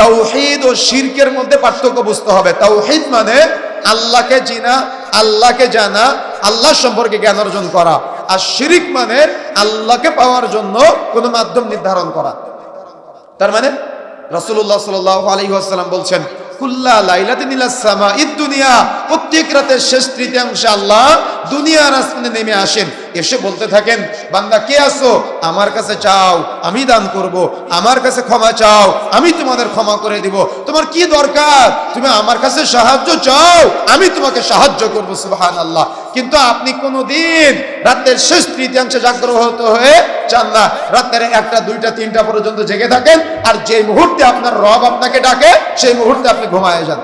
তাওহিদ ও শিরকের মধ্যে পার্থক্য বুঝতে হবে। তাওহিদ মানে আল্লাহকে চিনা আল্লাহকে জানা, আল্লাহ সম্পর্কে জ্ঞান অর্জন করা। আর শিরিক মানে আল্লাহকে পাওয়ার জন্য কোনো মাধ্যম নির্ধারণ করা। তার মানে রাসূলুল্লাহ সাল্লাল্লাহু আলাইহি ওয়াসাল্লাম বলছেন, কুল্লা লাইলাতিন ইলাস সামা ইদ দুনিয়া প্রত্যেক রাতের শেষ তৃতীয়াংশে আল্লাহ দুনিয়ার আসমানে নেমে আসেন। এসে বলতে থাকেন, বান্দা, কে আসো আমার কাছে চাও, আমি দান করব। আমার কাছে ক্ষমা চাও, আমি তোমাদের ক্ষমা করে দিব। তোমার কি দরকার? তুমি আমার কাছে সাহায্য চাও, আমি তোমাকে সাহায্য করব, সুবহানাল্লাহ। কিন্তু আপনি কোনোদিন রাতের শেষ তৃতীয়াংশে জাগ্রত হয়ে চান না। রাতের একটা, দুইটা, তিনটা পর্যন্ত জেগে থাকেন, আর যে মুহূর্তে আপনার রব আপনাকে ডাকে, সেই মুহূর্তে আপনি ঘুমায় যান।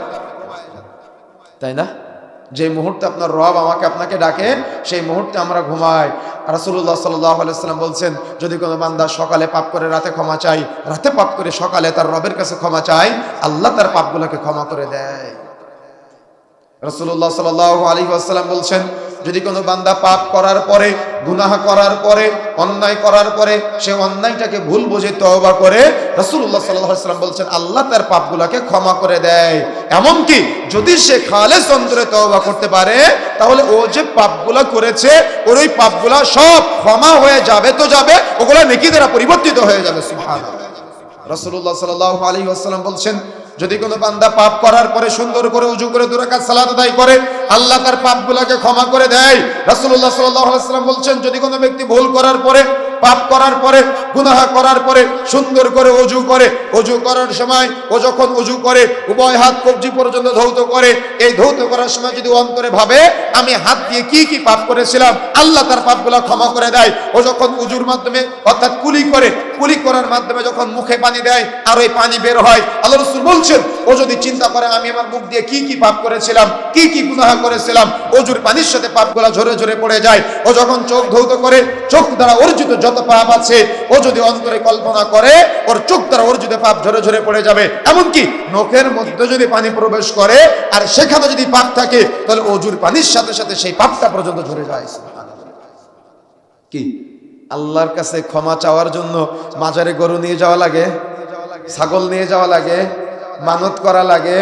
তাই না? যে মুহূর্তে আপনার রব আমাকে আপনাকে ডাকে, সেই মুহূর্তে আমরা ঘুমাই। রাসুল্লাহ সাল্লাম বলছেন, যদি কোনো বান্দা সকালে পাপ করে রাতে ক্ষমা চাই রাতে পাপ করে সকালে তার রবের কাছে ক্ষমা চাই আল্লাহ তার পাপগুলোকে ক্ষমা করে দেয়। রসুল্লাহ সাল আলী আসসালাম বলছেন, যদি কোনো বান্দা পাপ করার পরে, গুনাহ করার পরে, অন্যায় করার পরে, সে অন্যায়টাকে ভুল বুঝে তওবা করে রসুল্লাহ সাল্লাম বলছেন, আল্লাহ তার পাপগুলোকে ক্ষমা করে দেয়। এমনকি যদি সে খালেস অন্তরে তওবা করতে পারে, তাহলে ও যে পাপগুলা করেছে, ওর ওই পাপগুলা সব ক্ষমা হয়ে যাবে তো যাবে, ওগুলা নেকি দ্বারা পরিবর্তিত হয়ে যাবে, সুবহানাল্লাহ। রসুল্লাহ সাল্লাহ আলী আসসালাম বলছেন, যদি কোনো বান্দা পাপ করার পরে সুন্দর করে উজু করে দুরাকাত সালাত আদায় করে আল্লাহ তার পাপগুলোকে ক্ষমা করে দেয়। আলাইহি ওয়াসাল্লাম বলছেন, যদি কোনো ব্যক্তি ভুল করার পরে, পাপ করার পরে, গুনাহ করার পরে, সুন্দর করে অজু করে অজু করার সময়, ও যখন অজু করে, উভয় হাত কবজি পর্যন্ত ধৌত করে, এই ধৌত করার সময় যদি অন্তরে ভাবে, আমি হাত দিয়ে কি কি পাপ করেছিলাম, আল্লাহ তার পাপগুলো ক্ষমা করে দেয়। ও যখন উজুর মাধ্যমে, অর্থাৎ কুলি করে, কুলি করার মাধ্যমে যখন মুখে পানি দেয়, আর ওই পানি বের হয়, আল্লাহ রসুল বলছেন ও যদি চিন্তা করে, আমি আমার মুখ দিয়ে কি কি পাপ করেছিলাম, কি কি গুনাহ করেছিলাম, অজুর পানির সাথে পাপগুলা ঝরে ঝরে পড়ে যায়, ও যখন চোখ ধৌত করে, চোখ দ্বারা অর্জিত যত পাপ আছে, ও যদি অন্তরে কল্পনা করে, ওর চোখ দ্বারা অর্জিত পাপ ঝরে ঝরে পড়ে যাবে। এমনকি নখের মধ্যে যদি পানি প্রবেশ করে, আর সেখানে যদি পাপ থাকে, তাহলে অজুর পানির সাথে সাথে সেই পাপটা পর্যন্ত ঝরে যায়। কি? আল্লাহর কাছে ক্ষমা চাওয়ার জন্য মাজারে গরু নিয়ে যাওয়া লাগে? ছাগল নিয়ে যাওয়া লাগে? মানত করা লাগে।